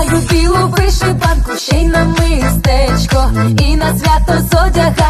Маю білу вишиванку, ще й на мистечко, і на свято зодягаю